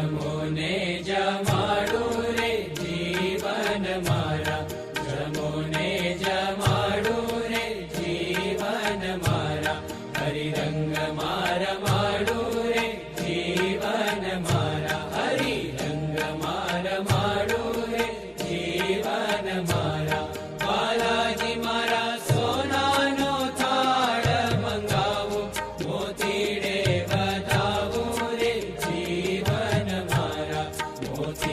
जमुने ने जाडोरे जीवन मारा। जमुने ने जाडोरे जीवन मारा। हरिरङ्ग मार माडो